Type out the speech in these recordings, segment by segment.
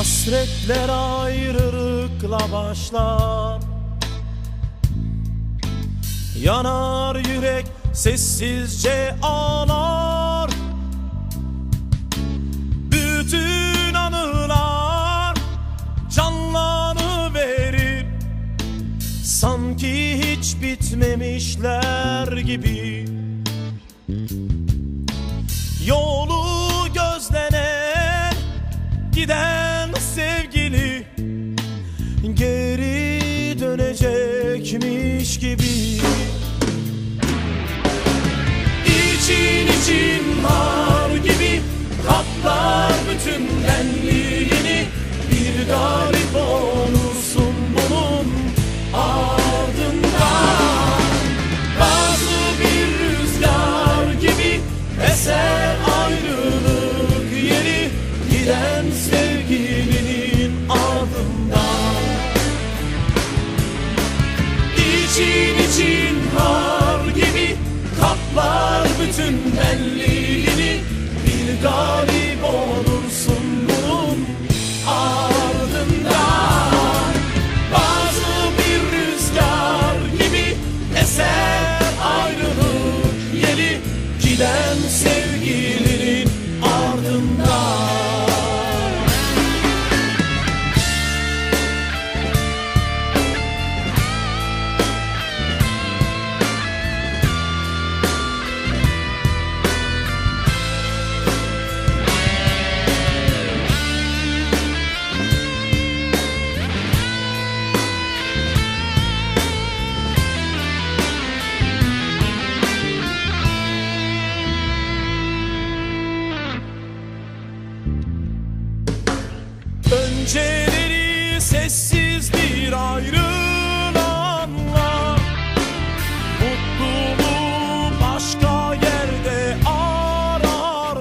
Hasretler ayrılıkla başlar. Yanar yürek sessizce ağlar. Bütün anılar canlanıverir. Sanki hiç bitmemişler gibi dönecekmiş gibi. İçin için nar gibi kaplar bütün benliğini bütün benliğini Bir galip sessiz bir ayrılanlar. Mutluluğu başka yerde ararlar.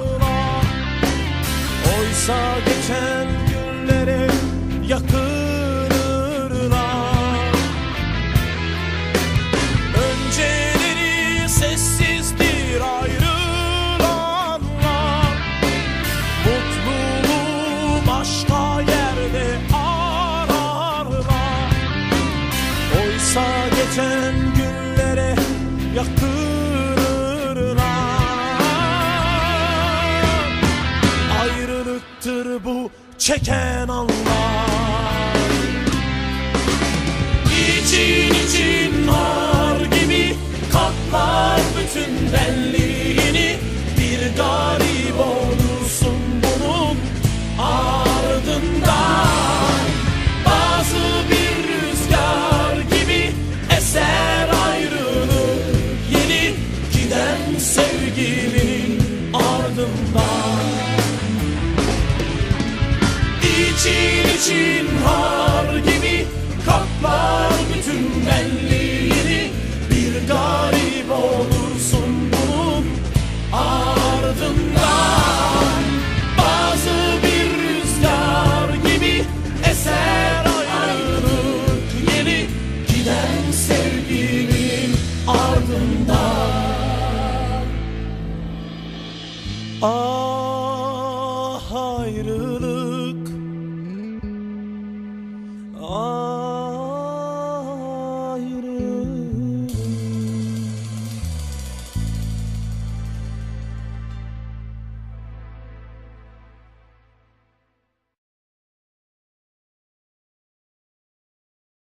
Oysa geçen günlere yakınırlar yakınırlar Ayrılıktır bu çeken anlar ardından İçin için har gibi kaplar bütün benliğini Bir garip olursun bunun ardından Bazı bir rüzgar gibi eser ayrılık Yeni giden sevginin ardından Ah ayrılık